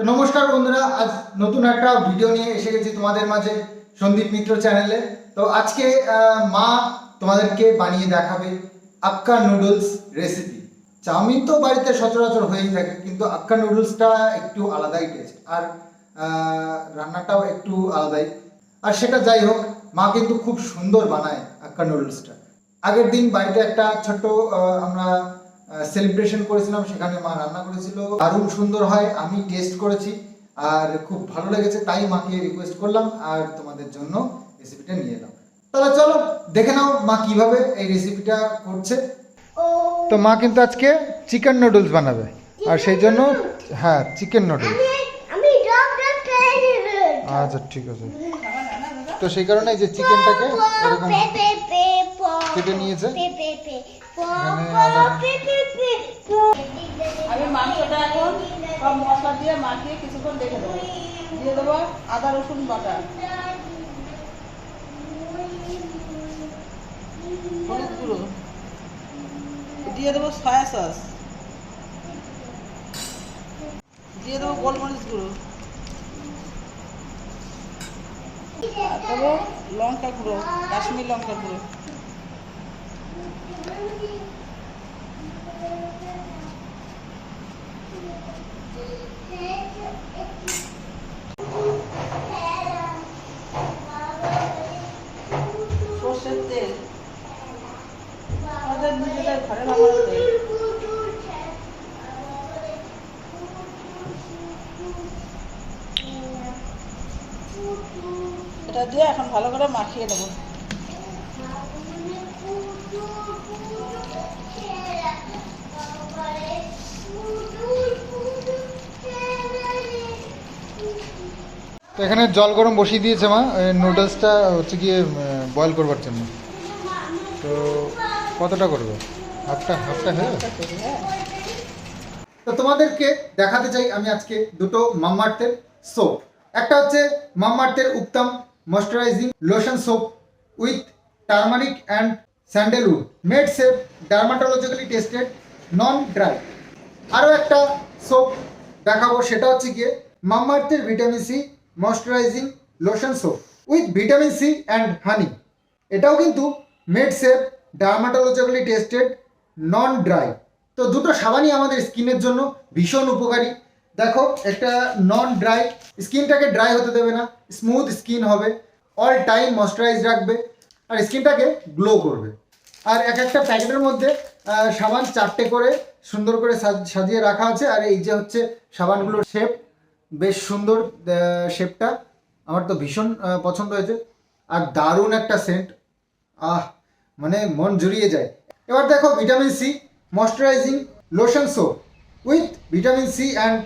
তো নমস্কার বন্ধুরা, আজ নতুন একটা ভিডিও নিয়ে এসে গেছি তোমাদের মাঝে সন্দীপ মিত্র চ্যানেলে তো আজকে মা তোমাদেরকে বানিয়ে দেখাবে আক্কা নুডলস রেসিপি চাউমিন তো বাড়িতে সচরাচর হয়েই থাকে, কিন্তু আক্কা নুডলসটা একটু আলাদাই টেস্ট আর রান্নাটাও একটু আলাদাই। আর সেটা যাই হোক, মা কিন্তু খুব সুন্দর বানায় আক্কা নুডলসটা আগের দিন বাড়িতে একটা ছোট্ট আমরা সেলিব্রেশন করেছিলাম সেখানে মা রান্না করেছিল। দারুণ সুন্দর হয় আমি টেস্ট করেছি আর খুব ভালো লেগেছে তাই মাকে রিকোয়েস্ট করলাম আর তোমাদের জন্য রেসিপিটা নিয়ে এলাম। তাহলে চলো দেখে নাও মা কীভাবে এই রেসিপিটা করছে। তো মা কিন্তু আজকে চিকেন নুডলস বানাবে আর সেই জন্য হ্যাঁ চিকেন নুডলস আচ্ছা ঠিক আছে। তো সেই কারণে যে চিকেনটাকে এরকম পে পে পে প কেটে নিয়েছে। আমি মশলা দিয়ে মাখিয়ে কিছুক্ষণ দিয়ে দেবো আদা, রসুন বাটা। গুঁড়ো। দিয়ে দেবো সয়া সস। দিয়ে দেবো গোলমরিচ গুঁড়ো। আর দেবো লঙ্কা গুঁড়ো, কাশ্মীর লঙ্কা গুঁড়ো সর্ষের তেল আমাদের নিজেদের ঘরে বানানো তেল এটা দিয়ে এখন ভালো করে মাখিয়ে নেব। এখানে জল গরম বসিয়ে দিয়েছে মা নুডলসটা হচ্ছে গিয়ে বয়েল করবার জন্য। তো কতটা করবে? হাফটা হাফটা হয়ে তো তোমাদেরকে দেখাতে চাই আমি আজকে দুটো মাম্মার্থের সোপ একটা হচ্ছে মাম্মার্থের Ubtan moisturizing lotion soap with turmeric and sandalwood made safe dermatologically tested non dry আরও একটা সোপ দেখাবো, সেটা হচ্ছে গিয়ে মাম্মার্থের vitamin C moisturizing lotion soap with vitamin C and honey এটাও কিন্তু made safe dermatologically tested non dry তো দুটো সাবানই আমাদের স্কিনের জন্য ভীষণ উপকারী। দেখো, একটা নন ড্রাই স্কিনটাকে ড্রাই হতে দেবে না স্মুথ স্কিন হবে অল টাইম ময়শ্চারাইজ রাখবে, আর স্কিনটাকে গ্লো করবে। আর এক একটা প্যাকেটের মধ্যে সাবান চারটে করে সুন্দর করে সাজ- সাজিয়ে রাখা আছে, আর এই যে হচ্ছে সাবানগুলোর শেপ বেশ সুন্দর শেপটা আমার তো ভীষণ পছন্দ হয়েছে। আর দারুণ একটা সেন্ট আহ মানে মন জুড়িয়ে যায়। এবার দেখো vitamin C moisturizing lotion soap with vitamin C and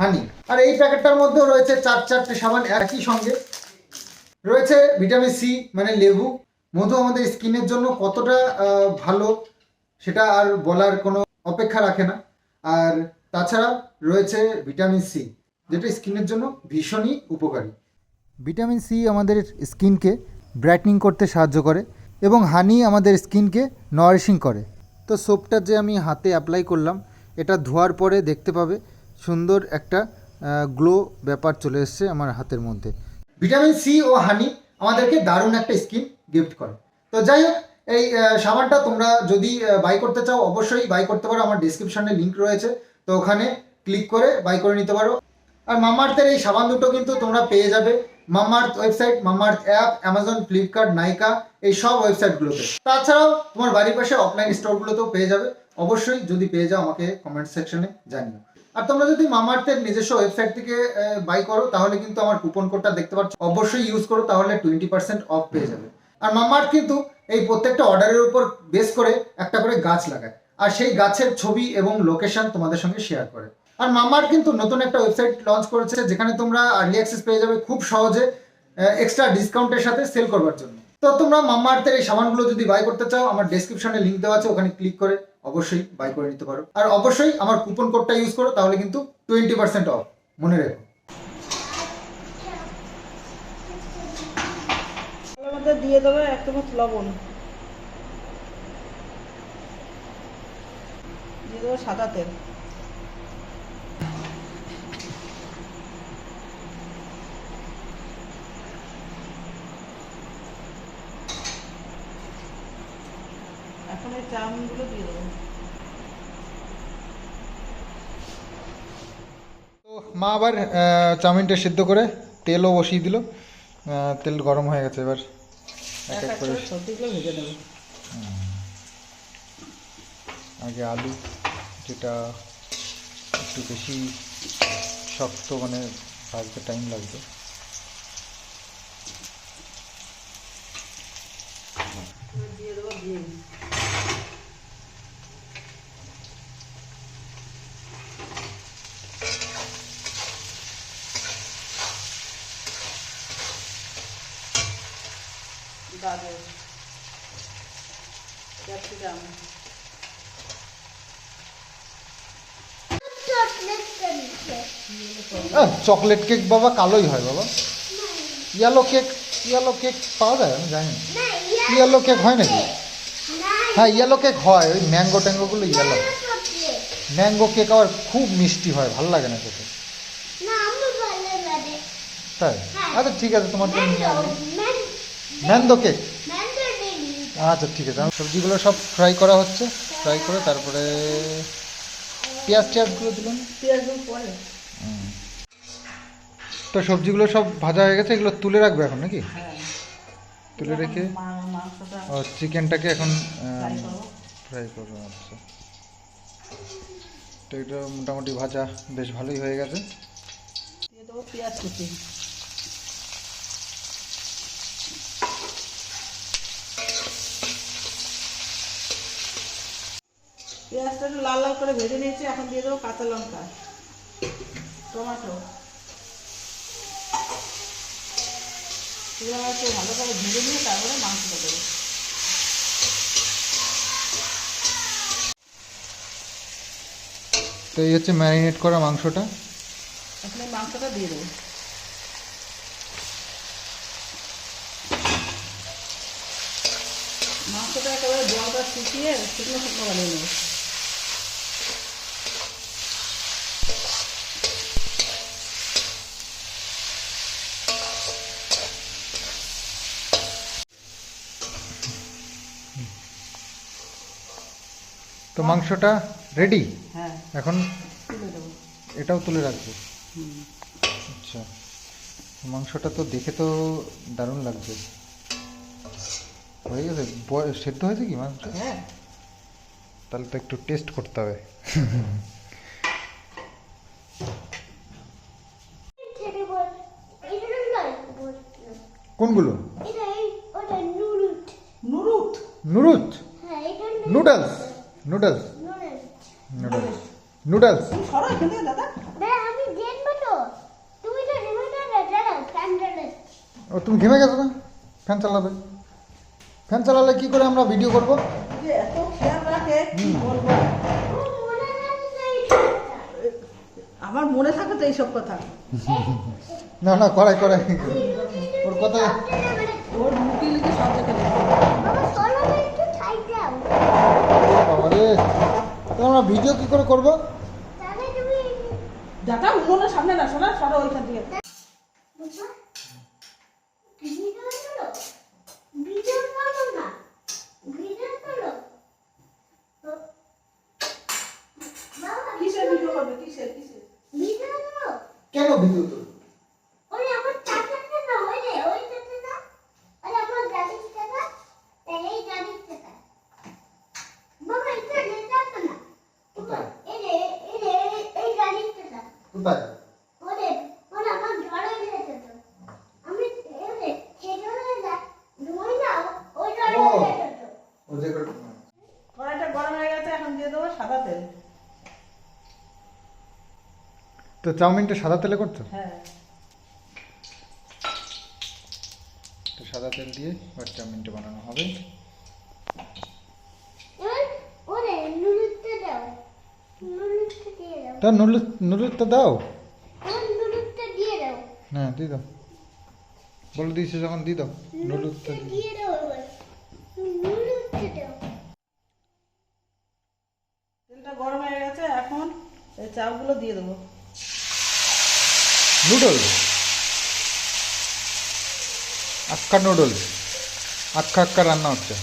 honey আর এই প্যাকেটটার মধ্যেও রয়েছে চার চারটে সাবান একই সঙ্গে। রয়েছে ভিটামিন সি মানে লেবু। মধু আমাদের স্কিনের জন্য কতটা ভালো সেটা আর বলার কোনো অপেক্ষা রাখে না। আর তাছাড়া রয়েছে ভিটামিন সি যেটা স্কিনের জন্য ভীষণই উপকারী। ভিটামিন সি আমাদের স্কিনকে ব্রাইটনিং করতে সাহায্য করে এবং হানি আমাদের স্কিনকে নারিশিং করে। তো সোপটা যে আমি হাতে অ্যাপ্লাই করলাম এটা ধোয়ার পরে দেখতে পাবে সুন্দর একটা গ্লো ব্যাপার চলে এসছে আমার হাতের মধ্যে। ভিটামিন সি ও হানি আমাদেরকে দারুণ একটা স্কিন গিফট করে। তো যাই হোক এই সাবানটা তোমরা যদি বাই করতে চাও অবশ্যই বাই করতে পারো। আমার ডিসক্রিপশনে লিঙ্ক রয়েছে। তো ওখানে ক্লিক করে বাই করে নিতে পারো। আর মামার্থের এই সাবান দুটো কিন্তু তোমরা পেয়ে যাবে। Mamaearth website Mamaearth app, Amazon, Flipkart, Nykaa, এই সব ওয়েবসাইটগুলোতে। তাছাড়াও তোমার বাড়ির পাশে অফলাইন স্টোরগুলোতেও পেয়ে যাবে। অবশ্যই যদি পেয়ে যাও আমাকে কমেন্ট সেকশনে জানিও। আর তোমরা যদি মামার্থের নিজস্ব ওয়েবসাইট থেকে বাই করো, তাহলে কিন্তু আমার কুপন কোডটা দেখতে পাচ্ছ। অবশ্যই ইউজ করো, তাহলে টোয়েন্টি পার্সেন্ট অফ পেয়ে যাবে। আর মামার্থ কিন্তু এই প্রত্যেকটা অর্ডারের উপর বেস করে একটা করে গাছ লাগায়। আর সেই গাছের ছবি এবং লোকেশন তোমাদের সঙ্গে শেয়ার করে। আর মামার কিন্তু নতুন একটা ওয়েবসাইট লঞ্চ করেছে, যেখানে তোমরা আর্লি অ্যাক্সেস পেয়ে যাবে খুব সহজে এক্সট্রা ডিসকাউন্টের সাথে সেল করবার জন্য। তো তোমরা মাম্মা আর্থের এই সামানগুলো যদি বাই করতে চাও, আমার ডেসক্রিপশনে লিংক দেওয়া আছে, ওখানে ক্লিক করে অবশ্যই বাই করে নিতে পারো। আর অবশ্যই আমার কুপন কোডটা ইউজ করো, তাহলে কিন্তু টোয়েন্টি পার্সেন্ট অফ মনে রেখো। দিয়ে দেবো এক চামচ লবণ। দিয়ে দেবো সাদা তেল। চাউমিনগুলো দিয়ে দেবো তো মা আবার চাউমিনটা সিদ্ধ করে তেলও বসিয়ে দিল। তেল গরম হয়ে গেছে এবার। এক এক করে। করে সবজিগুলো ভেজে নেব আগে আলু যেটা একটু বেশি শক্ত মানে ভাজতে টাইম লাগবে। দিয়ে দেবো গাজর ক্যাপসিকাম চকলেট কেক বাবা কালোই হয় বাবা। ইয়েলো কেক ইয়েলো কেক পাওয়া যায়? আমি জানি না। ইয়েলো কেক হয় নাকি? হ্যাঁ ইয়েলো কেক হয়। ওই ম্যাঙ্গো ট্যাঙ্গোগুলো ইয়েলো ম্যাঙ্গো কেক আবার খুব মিষ্টি হয় ভালো লাগে না খেতে। না আমার ভালো লাগে তাই? হ্যাঁ। আচ্ছা ঠিক আছে তোমার জন্য নিয়ে আসব। ম্যান কেক আচ্ছা ঠিক আছে। আমার সবজিগুলো সব ফ্রাই করা হচ্ছে। ফ্রাই করে তারপরে পেঁয়াজ টিয়াজগুলো দিলাম। তো সবজিগুলো সব ভাজা হয়ে গেছে এগুলো তুলে রাখবে এখন নাকি? হ্যাঁ। তুলে রেখে ও চিকেনটাকে এখন ফ্রাই করব। ফ্রাই করব আচ্ছা। তো এটা মোটামুটি ভাজা বেশ ভালোই হয়ে গেছে। দিয়ে দেবো পেঁয়াজ কুচি। পেঁয়াজটা একটু লাল লাল করে ভেজে নিয়েছি এখন দিয়ে দেবো কাঁচা লঙ্কা। টমেটো। এগুলো একটু ভালো করে ভেজে নিয়ে তারপরে মাংসটা দেবো। তো এই হচ্ছে ম্যারিনেট করা মাংসটা। এখন এই মাংসটা দিয়ে দেবো। মাংসটা একেবারে জলটা শুকিয়ে শুকনো শুকনো বানিয়ে নেব তো মাংসটা রেডি হ্যাঁ। এখন এটাও তুলে রাখব? আচ্ছা। মাংসটা তো দেখে তো দারুণ লাগছে। হয়ে গেছে? সেদ্ধ হয়েছে কি মাংস? হ্যাঁ। তাহলে তো একটু টেস্ট করতে হবে। কোনগুলো? নুডলস নুরুত নুডলস হ্যাঁ এটা নুডলস নুডলস নুডলস ও তুমি ঘেমে গেছো না ফ্যান চালাবে। ফ্যান চালালে কি করে আমরা ভিডিও করব? মনে। আমার মনে থাকে তো এইসব কথা। না না করাই করাই। ওর কথা ওর মুখে লিখে সব দেখে নেবে। বাবা চলো না একটু সাইড দাও বাবারে তো আমরা ভিডিও কি করে করব? তুমি উনুনের সামনে না শোনা সরো ওইখান থেকে। বুঝবা ভিডিও ভিডিও করো না? ভিডিও করো? তো ভিডিও করবে কিসের কিসের ভিডিও করো কেন ভিডিও তো ওই আমার চাচাটা না ওই রে ওই চাচাটা ওই আমার গাড়ির চাচা তাই এই গাড়ির চাচা বাবা এটা নেতা তো না কোথায়? এই রে এই রে এই গাড়ির চাচা কোথায় ওরে ওরে আমার জ্বর হয়ে গেছে তো আমি এই রে খেজুরে না ধুই না ওই জ্বর ও। হয়ে গেছে তো ও যে কড়াইটা গরম হয়ে গেছে এখন দিয়ে দেবো সাদা তেল তো চাউমিনটা সাদা তেলে করছ? হ্যাঁ। তো সাদা তেল দিয়ে এবার চাউমিনটা বানানো হবে। এবার ওরে নুরুতে দাও। নুরুতে দিয়ে দাও। তা নুডলস নুডলসটা দাও। এবার দিয়ে দাও। হ্যাঁ দিয়ে দাও। বলে দিয়েছে যখন দিয়ে দাও। নুরুতে দিয়ে দাও দাও। তেলটা গরম হয়ে গেছে এখন এই চাউগুলো দিয়ে দেবো। Noodles Hakka noodles Hakka Hakka রান্না হচ্ছে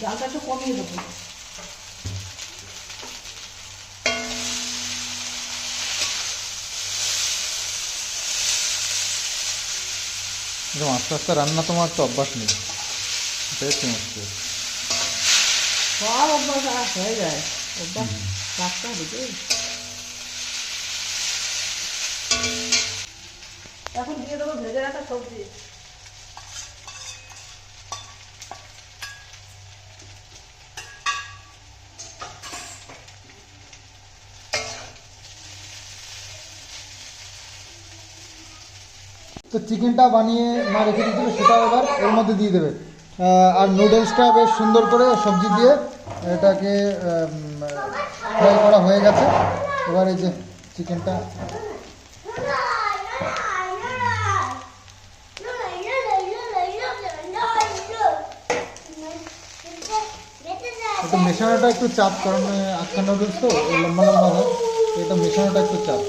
জালটা একটু কমিয়ে দেবো এরকম আস্তে আস্তে রান্না তোমার তো অভ্যাস নেই এটাই হচ্ছে মুশকিল সব অভ্যাস হয়ে যায় এখন দিয়ে দেবো ভেজে রাখা সবজি তো চিকেনটা বানিয়ে মা রেখে দিয়েছিল সেটাও এবার এর মধ্যে দিয়ে দেবে। আহ, আর নুডলসটা বেশ সুন্দর করে সবজি দিয়ে এটাকে ফ্রাই করা হয়ে গেছে। এবার এই যে চিকেনটা। মেশানোটা একটু চাপ, কারণ আটকা নুডলস তো, লম্বা লম্বা হয়। এটা মেশানোটা একটু চাপ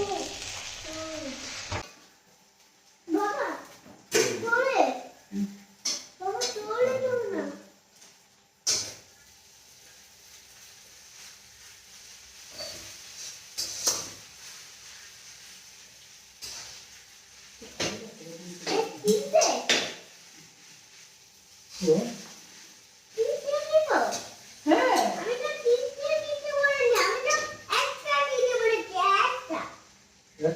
হ্যাঁ আমি তো তিনটে দিতে বলিনি আমি তো একটা দিতে বলেছি একটা একটা নিতে হবে তো? গুঁড়ো করতে একটু কম হয় একটা বলেছি একটা বলে দিয়েছে একটা আর আর আরেকটা দিতে বলিনি এটা তোমার একটা এই বললাম এবার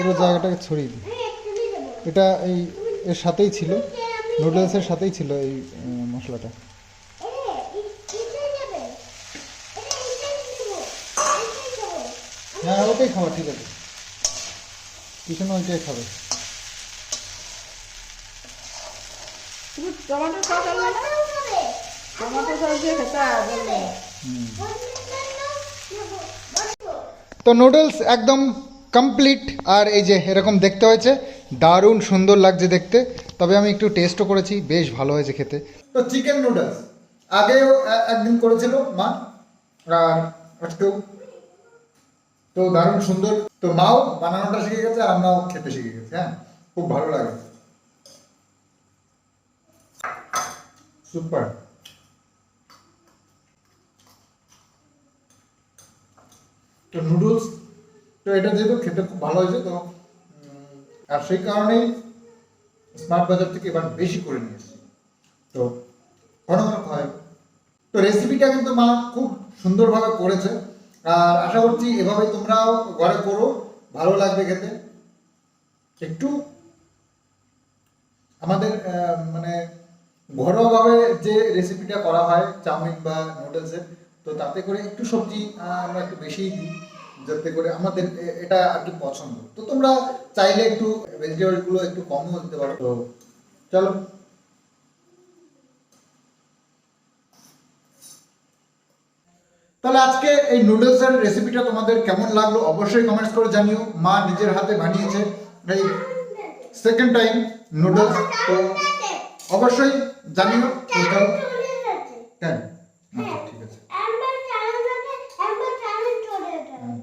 পুরো জায়গাটাকে ছড়িয়ে দিই। এটা এই এর সাথেই ছিল। নুডলসের সাথেই ছিল এই মশলাটা। হ্যাঁ ওটাই খাবার ঠিক আছে। কিষানো ওইটাই খাবে। টমেটো সস না? টমেটো সস দিয়ে খেতে বললে তো নুডলস একদম কমপ্লিট আর এই যে এরকম দেখতে হয়েছে, দারুণ সুন্দর লাগছে দেখতে। তবে আমি একটু টেস্টও করেছি, বেশ ভালো হয়েছে খেতে। তো চিকেন নুডলস আগেও একদিন করেছিল মা, আর তো দারুণ সুন্দর। তো মাও বানানোটা শিখে গেছে, আর আমরাও খেতে শিখে গেছি হ্যাঁ? খুব ভালো লাগে। সুপার তো নুডলস তো এটা যেহেতু খেতে খুব ভালো হয়েছে, তো আর সেই কারণেই স্মার্ট বাজার থেকে এবার বেশি করে নিয়ে এসেছি। তো, ঘন ঘন খাওয়াই তো রেসিপিটা কিন্তু মা খুব সুন্দরভাবে করেছে। আর আশা করছি এভাবে তোমরাও ঘরে করো, ভালো লাগবে খেতে। একটু আমাদের মানে ঘরোয়াভাবে যে রেসিপিটা করা হয়, চাউমিন বা নুডলসের তো তাতে করে একটু সবজি আমরা একটু বেশিই দিই। যাতে করে আমাদের এটা আর কি পছন্দ। তো তোমরা চাইলে একটু ভেজিটেবলগুলো একটু কমও দিতে পারো। তো চলো। তাহলে আজকে এই নুডলসের রেসিপিটা তোমাদের কেমন লাগল অবশ্যই কমেন্টস করে জানিও। মা নিজের হাতে বানিয়েছে এই সেকেন্ড টাইম নুডলস তো অবশ্যই জানিও। তো চলো হ্যাঁ আচ্ছা ঠিক আছে হুম।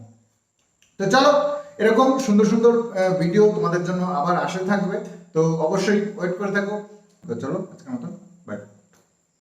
তো চলো, এরকম সুন্দর সুন্দর ভিডিও তোমাদের জন্য আবার আসে থাকবে। তো অবশ্যই ওয়েট করে থাকো। তো চলো, আজকের মতন।